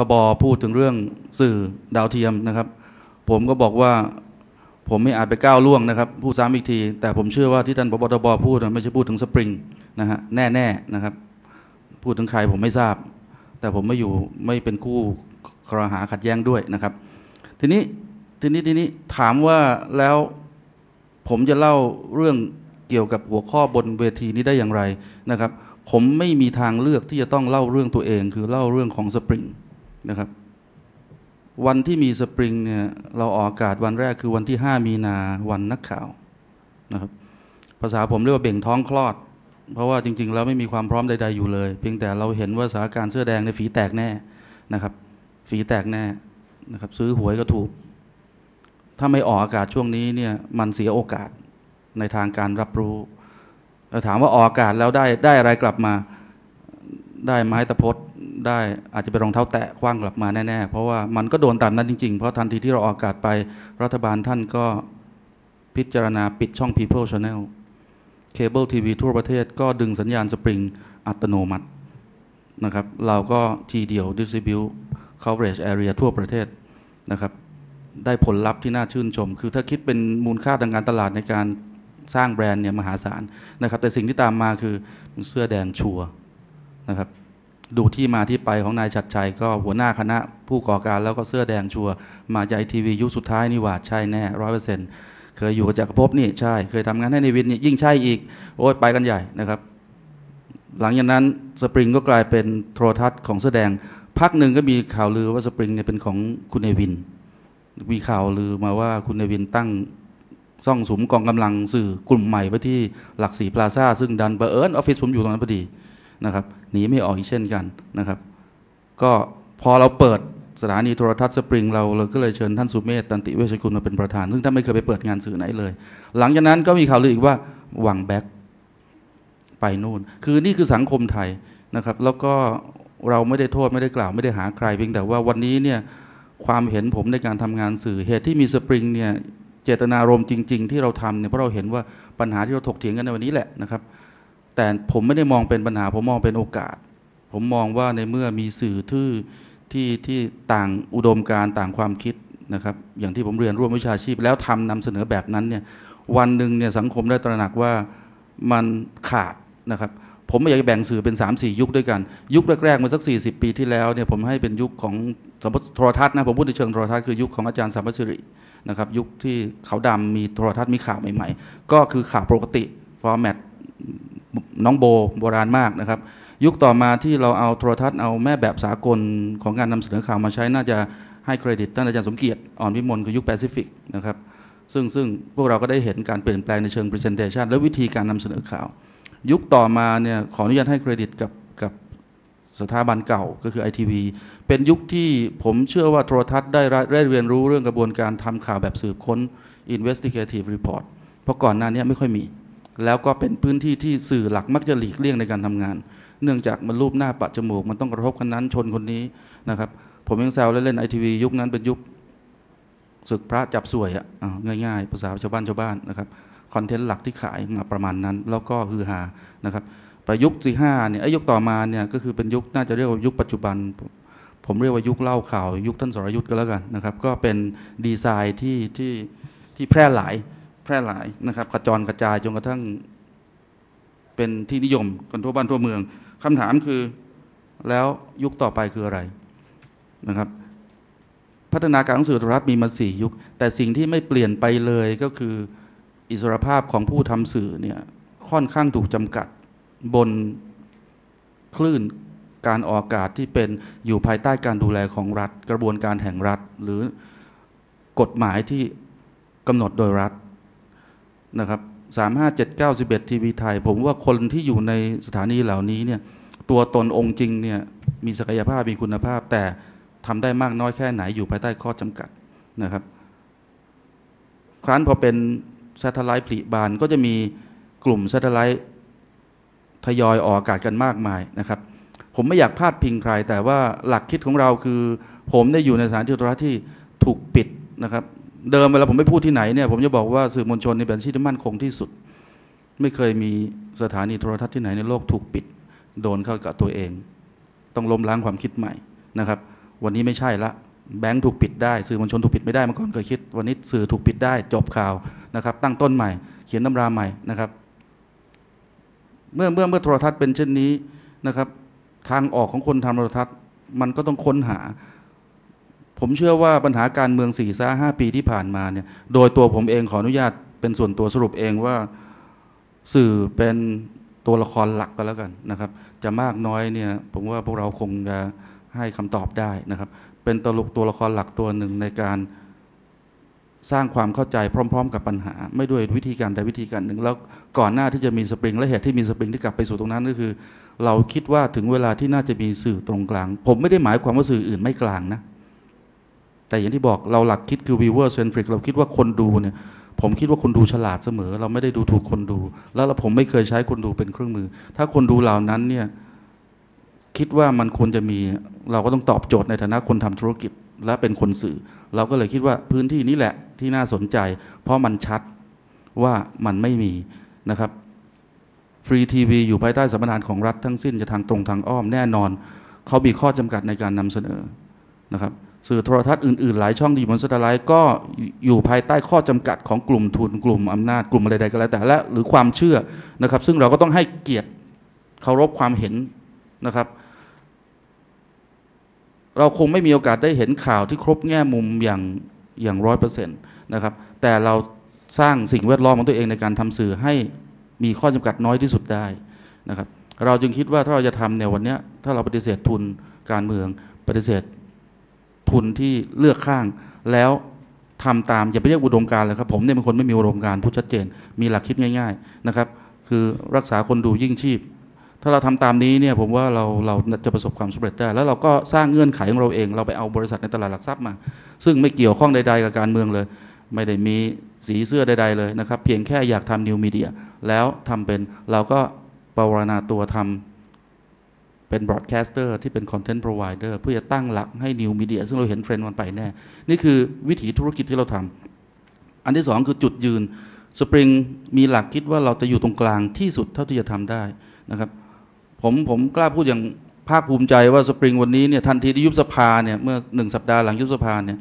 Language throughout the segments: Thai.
ทบพูดถึงเรื่องสื่อดาวเทียมนะครับ ผมก็บอกว่าผมไม่อาจไปก้าวล่วงนะครับพูดซ้ำอีกที แต่ผมเชื่อว่าที่ท่านพบทบพูดนะไม่ใช่พูดถึงสปริงนะฮะแน่ๆนะครับ พูดถึงใครผมไม่ทราบ แต่ผมไม่อยู่ไม่เป็นคู่ครหาขัดแย้งด้วยนะครับ ทีนี้ทีนี้ทีนี้ถามว่าแล้วผมจะเล่าเรื่องเกี่ยวกับหัวข้อบนเวทีนี้ได้อย่างไรนะครับ ผมไม่มีทางเลือกที่จะต้องเล่าเรื่องตัวเอง คือเล่าเรื่องของสปริง นะครับ วันที่มีสปริงเนี่ยเราออกอากาศวันแรกคือวันที่ 5 มีนาวันนักข่าวนะครับ ภาษาผมเรียกว่าเบ่งท้องคลอด เพราะว่าจริง ๆ แล้วไม่มีความพร้อมใด ๆ อยู่เลย เพียงแต่เราเห็นว่าสถานการณ์เสื้อแดงในฝีแตกแน่นะครับ ฝีแตกแน่นะครับ ซื้อหวยก็ถูก ถ้าไม่ออกอากาศช่วงนี้เนี่ยมันเสียโอกาสในทางการรับรู้ถามว่าออกอากาศแล้วได้ได้อะไรกลับมาได้ไม้ตะพด ได้อาจจะเป็นรองเท้าแตะคว้างกลับมาแน่ๆ เพราะว่ามันก็โดนตามนั้นจริงๆ เพราะทันทีที่เราออกอากาศไปรัฐบาลท่านก็พิจารณาปิดช่อง People Channel เคเบิลทีวีทั่วประเทศก็ดึงสัญญาณสปริงอัตโนมัตินะครับเราก็ทีเดียว distribute coverage area ทั่วประเทศนะครับได้ผลลัพธ์ที่น่าชื่นชม คือถ้าคิดเป็นมูลค่าทางการตลาดในการสร้างแบรนด์เนี่ยมหาศาลนะครับแต่สิ่งที่ตามมาคือเสื้อแดงชัวนะครับ ดูที่มาที่ไปของนายชัดชัย ก็หัวหน้าคณะผู้ก่อการแล้วก็เสื้อแดงชัวร์มาจากไอทีวียุคสุดท้ายนี่หว่าใช่แน่ร้อยเปอร์เซ็นต์เคยอยู่กับจักรภพนี่ใช่ เคยทำงานให้ในวินนี่ยิ่งใช่อีก โอ้ยไปกันใหญ่นะครับ หลังจากนั้นสปริงก็กลายเป็นโทรทัศน์ของเสื้อแดงพักหนึ่งก็มีข่าวลือว่าสปริงเนี่ยเป็นของคุณเอวิน มีข่าวลือมาว่าคุณเนวินตั้งซ่องสุมกองกำลังสื่อกลุ่มใหม่ไว้ที่หลักสีพลาซ่าซึ่งดันเบอร์เอิญออฟฟิศผมอยู่ตรงนั้นพอดี นะครับหนีไม่ออกอีกเช่นกันนะครับ ก็พอเราเปิดสถานีโทรทัศน์สปริงเราเราก็เลยเชิญท่านสุเมธตันติเวชกุลมาเป็นประธาน ซึ่งท่านไม่เคยไปเปิดงานสื่อไหนเลย หลังจากนั้นก็มีข่าวลืออีกว่าหวังแบ็คไปนู่น คือนี่คือสังคมไทยนะครับ แล้วก็เราไม่ได้โทษไม่ได้กล่าวไม่ได้หาใครเพียงแต่ว่าวันนี้เนี่ยความเห็นผมในการทำงานสื่อเหตุที่มีสปริงเนี่ยเจตนารมณ์จริง ๆ ที่เราทำเนี่ยเพราะเราเห็นว่าปัญหาที่เราถกเถียงกันในวันนี้แหละนะครับ แต่ผมไม่ได้มองเป็นปัญหา ผมมองเป็นโอกาส ผมมองว่าในเมื่อมีสื่อที่ที่ที่ต่างอุดมการต่างความคิดนะครับอย่างที่ผมเรียนร่วมวิชาชีพ แล้วทำนำเสนอแบบนั้นเนี่ยวันหนึ่งเนี่ยสังคมได้ตระหนักว่ามันขาดนะครับผมไม่อยากแบ่งสื่อเป็น 3 4 ยุคด้วยกัน ยุคแรกๆเมื่อสัก 40 ปีที่แล้วเนี่ยผมให้เป็นยุคของสมมติโทรทัศน์นะผมพูดในเชิงโทรทัศน์คือยุคของอาจารย์สัมสิรินะครับยุคที่เขาดำมีโทรทัศน์มีข่าวใหม่ๆ ก็คือข่าวปกติฟอร์แมต น้องโบโบราณมากนะครับ ยุคต่อมาที่เราเอาโทรทัศน์เอาแม่แบบสากลของการนำเสนอข่าวมาใช้น่าจะให้เครดิตท่านอาจารย์สมเกียรติอ่อนวิมลคือยุคแปซิฟิกนะครับซึ่งซึ่งพวกเราก็ได้เห็นการเปลี่ยนแปลงในเชิง presentation และวิธีการนำเสนอข่าว ยุคต่อมาเนี่ยขออนุญาตให้เครดิตกับกับสถาบันเก่าก็คือไอทีวีเป็นยุคที่ผมเชื่อว่าโทรทัศน์ได้ได้เรียนรู้เรื่องกระบวนการทำข่าวแบบสืบค้น investigative report เพราะก่อนหน้านี้ไม่ค่อยมี แล้วก็เป็นพื้นที่ที่สื่อหลักมักจะหลีกเลี่ยงในการทำงาน เนื่องจากมันรูปหน้าปัดจมูก มันต้องกระทบคนนั้นชนคนนี้นะครับ ผมยังแซวเล่นไอทีวียุคนั้นเป็นยุคศึกพระจับสวยอะ่ะง่ายๆ ภาษาชาวบ้านชาวบ้านนะครับคอนเทนต์หลักที่ขายมาประมาณนั้น แล้วก็ฮือฮานะครับไปยุคที่ห้าเนี่ยไอยุคต่อมาเนี่ยก็คือเป็นยุคน่าจะเรียกว่ายุคปัจจุบัน ผมเรียกว่ายุคเล่าข่าว ยุคท่านสรยุทธ์ก็แล้วกันนะครับ ก็เป็นดีไซน์ที่ที่ที่แพร่หลาย แพร่หลายนะครับกระจรกระจายจนกระทั่งเป็นที่นิยมกันทั่วบ้านทั่วเมืองคำถามคือแล้วยุคต่อไปคืออะไรนะครับ พัฒนาการของสื่อโทรทัศน์มีมาสี่ยุค แต่สิ่งที่ไม่เปลี่ยนไปเลยก็คืออิสรภาพของผู้ทำสื่อเนี่ยค่อนข้างถูกจำกัดบนคลื่นการออกอากาศที่เป็นอยู่ภายใต้การดูแลของรัฐ กระบวนการแห่งรัฐ หรือกฎหมายที่กำหนดโดยรัฐ นะครับสามห้าเจ็ดเก้าสิบเอ็ดทีวีไทย ผมว่าคนที่อยู่ในสถานีเหล่านี้เนี่ยตัวตนองค์จริงเนี่ยมีศักยภาพมีคุณภาพ แต่ทำได้มากน้อยแค่ไหนอยู่ภายใต้ข้อจำกัดนะครับ ครั้นพอเป็นแซตไลท์ผลิบานก็จะมีกลุ่มแซตไลท์ทยอยออกอากาศกันมากมายนะครับ ผมไม่อยากพาดพิงใคร แต่ว่าหลักคิดของเราคือ ผมได้อยู่ในสถานที่โทรทัศน์ที่ถูกปิดนะครับ เดิมเวลาผมไม่พูดที่ไหนเนี่ยผมจะบอกว่าสื่อมวลชนในเป็นชีที่มั่นคงที่สุด ไม่เคยมีสถานีโทรทัศน์ที่ไหนในโลกถูกปิด โดนเข้ากับตัวเอง ต้องล้มล้างความคิดใหม่นะครับ วันนี้ไม่ใช่ละแบงค์ถูกปิดได้สื่อมวลชนถูกปิดไม่ได้เมื่อก่อนเคยคิด วันนี้สื่อถูกปิดได้จบข่าวนะครับ ตั้งต้นใหม่ เขียนตำราใหม่นะครับ เมื่อเมื่อเมื่อโทรทัศน์เป็นเช่นนี้นะครับ ทางออกของคนทำโทรทัศน์ มันก็ต้องค้นหา ผมเชื่อว่าปัญหาการเมืองสี่ซาห้าปีที่ผ่านมาเนี่ยโดยตัวผมเองขออนุญาตเป็นส่วนตัวสรุปเองว่าสื่อเป็นตัวละครหลักก็แล้วกันนะครับ จะมากน้อยเนี่ยผมว่าพวกเราคงจะให้คำตอบได้นะครับ เป็นตลกตัวละครหลักตัวหนึ่งในการสร้างความเข้าใจพร้อม ๆ กับปัญหา ไม่ด้วยวิธีการใดวิธีการหนึ่ง แล้วก่อนหน้าที่จะมีสปริงและเหตุที่มีสปริงที่กลับไปสู่ตรงนั้นก็คือ เราคิดว่าถึงเวลาที่น่าจะมีสื่อตรงกลาง ผมไม่ได้หมายความว่าสื่ออื่นไม่กลางนะ แต่อย่างที่บอกเราหลักคิดคือ viewer centric เราคิดว่าคนดูเนี่ยผมคิดว่าคนดูฉลาดเสมอ เราไม่ได้ดูถูกคนดู แล้วเราผมไม่เคยใช้คนดูเป็นเครื่องมือ ถ้าคนดูเหล่านั้นเนี่ยคิดว่ามันควรจะมีเราก็ต้องตอบโจทย์ในฐานะคนทำธุรกิจและเป็นคนสื่อ เราก็เลยคิดว่าพื้นที่นี้แหละที่น่าสนใจ เพราะมันชัดว่ามันไม่มีนะครับฟรีทีวีอยู่ภายใต้สัมปทานของรัฐทั้งสิ้นจะทางตรงทางอ้อมแน่นอน เขามีข้อจำกัดในการนำเสนอนะครับ สื่อโทรทัศน์อื่นๆ หลายช่องดีบนสตาร์ไลท์ก็อยู่ภายใต้ข้อจำกัดของกลุ่มทุนกลุ่มอำนาจกลุ่มอะไรใดก็แล้วแต่และหรือความเชื่อนะครับ ซึ่งเราก็ต้องให้เกียรติเคารพความเห็นนะครับ เราคงไม่มีโอกาสได้เห็นข่าวที่ครบแง่มุมอย่างอย่างร้อยเปอร์เซ็นต์นะครับ แต่เราสร้างสิ่งแวดล้อมของตัวเองในการทำสื่อให้มีข้อจำกัดน้อยที่สุดได้นะครับ เราจึงคิดว่าถ้าเราจะทำเนี่ยวันนี้ถ้าเราปฏิเสธทุนการเมืองปฏิเสธ ทุนที่เลือกข้าง แล้วทำตามอย่าไปเรียกอุดมการเลยครับผมเนี่ยเป็นคนไม่มีอุดมการพูดชัดเจน มีหลักคิดง่าย ๆนะครับ คือรักษาคนดูยิ่งชีพ ถ้าเราทำตามนี้เนี่ยผมว่าเราเราจะประสบความสำเร็จได้ แล้วเราก็สร้างเงื่อนไขของเราเอง เราไปเอาบริษัทในตลาดหลักทรัพย์มา ซึ่งไม่เกี่ยวข้องใดๆกับการเมืองเลย ไม่ได้มีสีเสื้อใดๆเลยนะครับ เพียงแค่อยากทำนิวมีเดียแล้วทำเป็นเราก็ปรารณาตัวทำ เป็นบรอดแคสเตอร์ที่เป็นคอนเทนต์พรอไวเดอร์เพื่อจะตั้งหลักให้นิวมีเดียซึ่งเราเห็นเทรนด์มันไปแน่ นี่คือวิถีธุรกิจที่เราทำอันที่สองคือจุดยืนสปริงมีหลักคิดว่าเราจะอยู่ตรงกลางที่สุดเท่าที่จะทำได้นะครับผมผมกล้าพูดอย่างภาคภูมิใจว่าสปริงวันนี้เนี่ยทันทีที่ยุบสภาเนี่ยเมื่อหนึ่งสัปดาห์หลังยุบสภาเนี่ย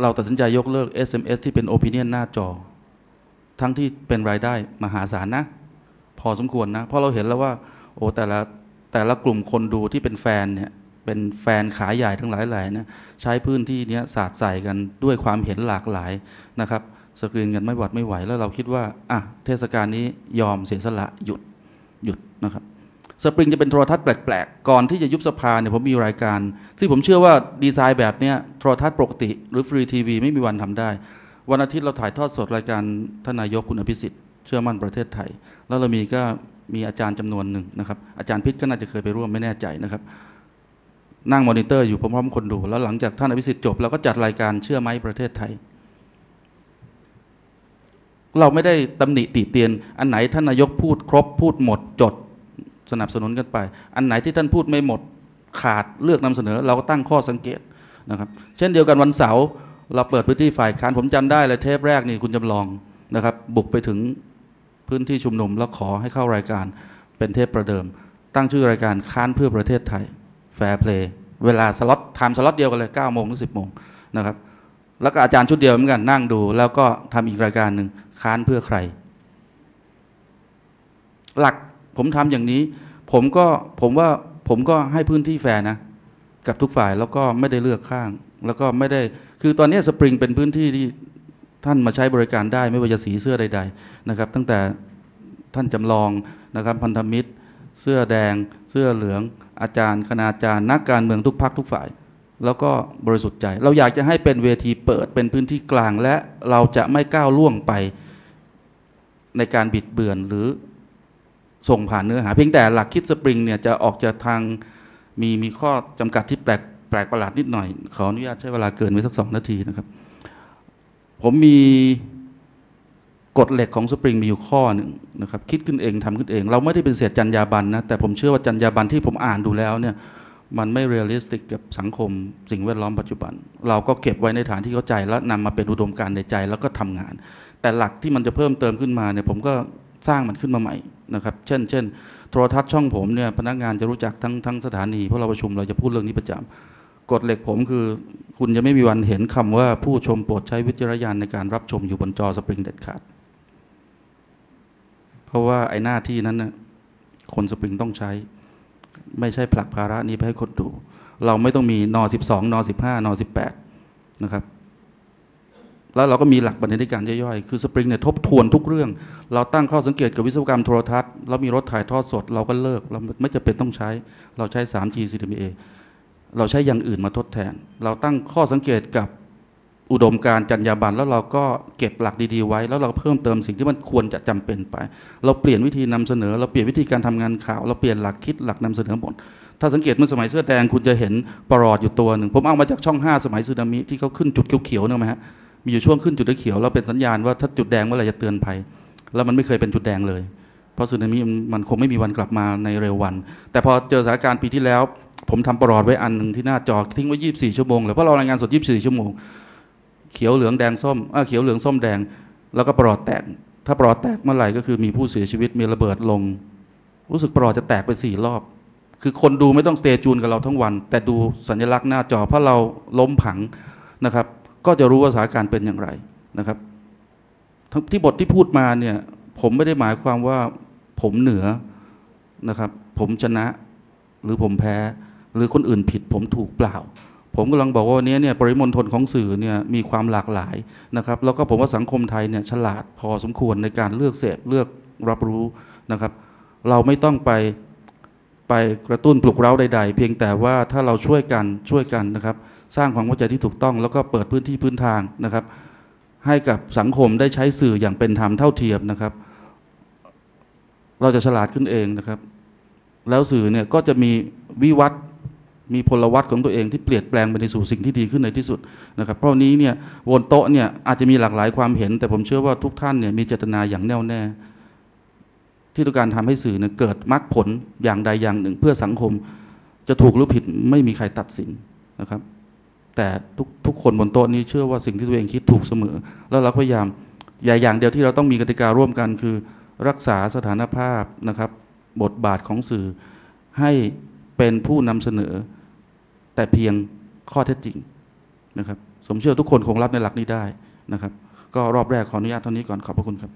เราตัดสินใจยกเลิก SMS ที่เป็นโอปิเนียนหน้าจอ ทั้งที่เป็นรายได้มหาศาลนะ พอสมควรนะ เพราะเราเห็นแล้วว่า โอ้แต่ละ แต่ละกลุ่มคนดูที่เป็นแฟนเนี่ยเป็นแฟนขายใหญ่ทั้งหลายแหล่นะใช้พื้นที่เนี้ยสาดใส่กันด้วยความเห็นหลากหลายนะครับสกรีนกันไม่หวัดไม่ไหวแล้วเราคิดว่าอะเทศกาลนี้ยอมเสียสละหยุดหยุดนะครับสปริงจะเป็นโทรทัศน์แปลกๆ ก่อนที่จะยุบสภาเนี่ยผมมีรายการ ซึ่งผมเชื่อว่าดีไซน์แบบเนี้ยโทรทัศน์ปกติ หรือฟรีทีวีไม่มีวันทำได้ วันอาทิตย์เราถ่ายทอดสดรายการท่านนายกคุณอภิสิทธิ์เชื่อมั่นประเทศไทย แล้วเรามีก็ มีอาจารย์จำนวนหนึ่งนะครับ อาจารย์พิษก็น่าจะเคยไปร่วมไม่แน่ใจนะครับ นั่งมอนิเตอร์อยู่พร้อมๆคนดู แล้วหลังจากท่านอภิสิทธิ์จบเราก็จัดรายการเชื่อไหมประเทศไทย เราไม่ได้ตำหนิติเตียน อันไหนท่านนายกพูดครบพูดหมดจดสนับสนุนกันไป อันไหนที่ท่านพูดไม่หมดขาดเลือกนำเสนอ เราก็ตั้งข้อสังเกตนะครับ เช่นเดียวกันวันเสาร์เราเปิดพื้นที่ฝ่ายค้านผมจำได้เลยเทปแรกนี่คุณจำลองนะครับ บุกไปถึง พื้นที่ชุมนุม แล้วขอให้เข้ารายการเป็นเทปประเดิม ตั้งชื่อรายการค้านเพื่อประเทศไทยแฟร์เพลย์เวลาสล็อตไทม์สล็อตเดียวกันเลย9โมงถึง10โมงนะครับแล้วก็อาจารย์ชุดเดียวเหมือนกันนั่งดู แล้วก็ทำอีกรายการหนึ่งค้านเพื่อใคร หลักผมทำอย่างนี้ ผมก็ผมว่าผมก็ให้พื้นที่แฟร์นะ กับทุกฝ่ายแล้วก็ไม่ได้เลือกข้าง แล้วก็ไม่ได้คือตอนนี้สปริงเป็นพื้นที่ที่ ท่านมาใช้บริการได้ไม่ว่าจะสีเสื้อใด ๆ นะครับ ตั้งแต่ท่านจำลองนะครับพันธมิตร เสื้อแดง เสื้อเหลือง อาจารย์ คณาจารย์ นักการเมืองทุกพักทุกฝ่าย แล้วก็บริสุทธิ์ใจ เราอยากจะให้เป็นเวทีเปิดเป็นพื้นที่กลางและเราจะไม่ก้าวล่วงไปในการบิดเบือนหรือส่งผ่านเนื้อหา เพียงแต่หลักคิดสปริงเนี่ยจะออกจากทางมีมีข้อจำกัดที่แปลกแปลกประหลาดนิดหน่อย ขออนุญาตใช้เวลาเกินไว้สักสองนาทีนะครับ ผมมีกฎเหล็กของสปริงมีอยู่ข้อหนึ่งนะครับคิดขึ้นเองทำขึ้นเอง เราไม่ได้เป็นเศษจัญญาบันนะแต่ผมเชื่อว่าจัญญาบันที่ผมอ่านดูแล้วเนี่ยมันไม่เรียลลิสติกกับสังคมสิ่งแวดล้อมปัจจุบัน เราก็เก็บไว้ในฐานที่เข้าใจแล้วนำมาเป็นอุดมการณ์ในใจแล้วก็ทำงาน แต่หลักที่มันจะเพิ่มเติมขึ้นมาเนี่ยผมก็สร้างมันขึ้นมาใหม่นะครับเช่นเช่นโทรทัศน์ช่องผมเนี่ยพนักงานจะรู้จักทั้งทั้งสถานีเพราะเราประชุมเราจะพูดเรื่องนี้ประจ กฎเหล็กผมคือ คุณจะไม่มีวันเห็นคำว่าผู้ชมโปรดใช้วิจารณญาณในการรับชมอยู่บนจอสปริงเด็ดขาด เพราะว่าไอ้หน้าที่นั้นนะคนสปริงต้องใช้ ไม่ใช่ผลักภาระนี้ไปให้คนดู เราไม่ต้องมีนอ12นอ15นอ18นะครับแล้วเราก็มีหลักบรรณาธิการย่อยๆ คือสปริงเนี่ยทบทวนทุกเรื่อง เราตั้งข้อสังเกตกับวิศวกรรมโทรทัศน์เรามีรถถ่ายทอดสด เราก็เลิก เราไม่จำเป็นต้องใช้ เราใช้ 3G CDMA เราใช้อย่างอื่นมาทดแทน เราตั้งข้อสังเกตกับอุดมการจรรยาบรรณแล้วเราก็เก็บหลักดีๆไว้ แล้วเราเพิ่มเติมสิ่งที่มันควรจะจำเป็นไป เราเปลี่ยนวิธีนำเสนอ เราเปลี่ยนวิธีการทำงานข่าว เราเปลี่ยนหลักคิดหลักนำเสนอหมดถ้าสังเกตเมื่อสมัยเสื้อแดงคุณจะเห็นปลอดอยู่ตัวหนึ่ง ผมเอามาจากช่อง 5 สมัยสึนามิที่เขาขึ้นจุดเขียวๆนึกไหมฮะมีอยู่ช่วงขึ้นจุดเขียวแล้วเป็นสัญญาณว่าถ้าจุดแดงเมื่อไหร่จะเตือนภัย แล้วมันไม่เคยเป็นจุดแดงเลย เพราะสึนามิมันมันคงไม่มีวันกลับมาในเร็ววัน แต่พอเจอสถานการณ์ปีที่แล้ว ผมทำประหลอดไว้อันหนึ่งที่หน้าจอทิ้งไว้ 24 ชั่วโมงเลยเพราะเรารายงานสด 24 ชั่วโมง เขียวเหลืองแดงส้มอ่าเขียวเหลืองส้มแดง แล้วก็ประหลอดแตก ถ้าประหลอดแตกเมื่อไหร่ก็คือมีผู้เสียชีวิตมีระเบิดลง รู้สึกประหลอดจะแตกไปสี่รอบ คือคนดูไม่ต้องสเตจูนกับเราทั้งวัน แต่ดูสัญลักษณ์หน้าจอเพราะเราล้มผังนะครับ ก็จะรู้ว่าสถานการณ์เป็นอย่างไรนะครับทที่บทที่พูดมาเนี่ยผมไม่ได้หมายความว่าผมเหนือนะครับ ผมชนะหรือผมแพ้ หรือคนอื่นผิดผมถูกเปล่า ผมกำลังบอกว่าวันนี้เนี่ยปริมณฑลของสื่อเนี่ยมีความหลากหลายนะครับ แล้วก็ผมว่าสังคมไทยเนี่ยฉลาดพอสมควรในการเลือกเสพเลือกรับรู้นะครับ เราไม่ต้องไปไปกระตุ้นปลุกเร้าใด ๆ เพียงแต่ว่าถ้าเราช่วยกันช่วยกันนะครับ สร้างความเข้าใจที่ถูกต้อง แล้วก็เปิดพื้นที่พื้นทางนะครับ ให้กับสังคมได้ใช้สื่ออย่างเป็นธรรมเท่าเทียมนะครับ เราจะฉลาดขึ้นเองนะครับ แล้วสื่อเนี่ยก็จะมีวิวัฒน์ มีพลวัตของตัวเองที่เปลี่ยนแปลงไปในสู่สิ่งที่ดีขึ้นในที่สุดนะครับเพราะนี้เนี่ยวนโต๊ะเนี่ยอาจจะมีหลากหลายความเห็น แต่ผมเชื่อว่าทุกท่านเนี่ยมีเจตนาอย่างแน่วแน่ ที่ต้องการทำให้สื่อเนี่ยเกิดมรรคผลอย่างใดอย่างหนึ่ง เพื่อสังคมจะถูกหรือผิดไม่มีใครตัดสินนะครับ แต่ทุกทุกคนบนโต๊ะนี้เชื่อว่าสิ่งที่ตัวเองคิดถูกเสมอ แล้วเราพยายามอย่าอย่างเดียวที่เราต้องมีกติการ่วมกัน คือรักษาสถานภาพนะครับ บทบาทของสื่อให้เป็นผู้นำเสนอ แต่เพียงข้อเท็จจริงนะครับ สมเชื่อทุกคนคงรับในหลักนี้ได้นะครับ ก็รอบแรกขออนุญาตเท่านี้ก่อนขอบพระคุณครับ